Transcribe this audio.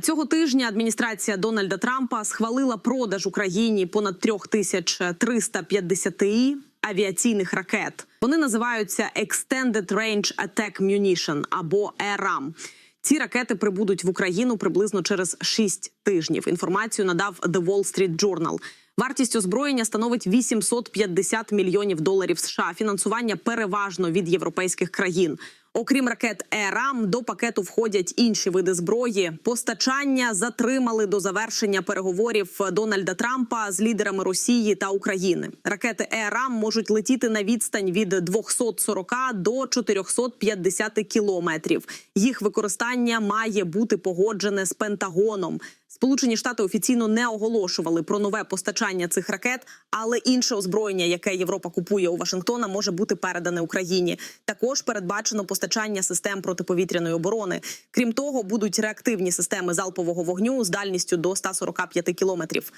Цього тижня адміністрація Дональда Трампа схвалила продаж Україні понад 3350 авіаційних ракет. Вони називаються Extended Range Attack Munition або ERAM. Ці ракети прибудуть в Україну приблизно через 6 тижнів. Інформацію надав The Wall Street Journal. Вартість озброєння становить 850 мільйонів доларів США. Фінансування переважно від європейських країн. Окрім ракет ЕРАМ, до пакету входять інші види зброї. Постачання затримали до завершення переговорів Дональда Трампа з лідерами Росії та України. Ракети ЕРАМ можуть летіти на відстань від 240 до 450 кілометрів. Їх використання має бути погоджене з Пентагоном. Сполучені Штати офіційно не оголошували про нове постачання цих ракет, але інше озброєння, яке Європа купує у Вашингтона, може бути передане Україні. Також передбачено постачання систем протиповітряної оборони. Крім того, будуть реактивні системи залпового вогню з дальністю до 145 кілометрів.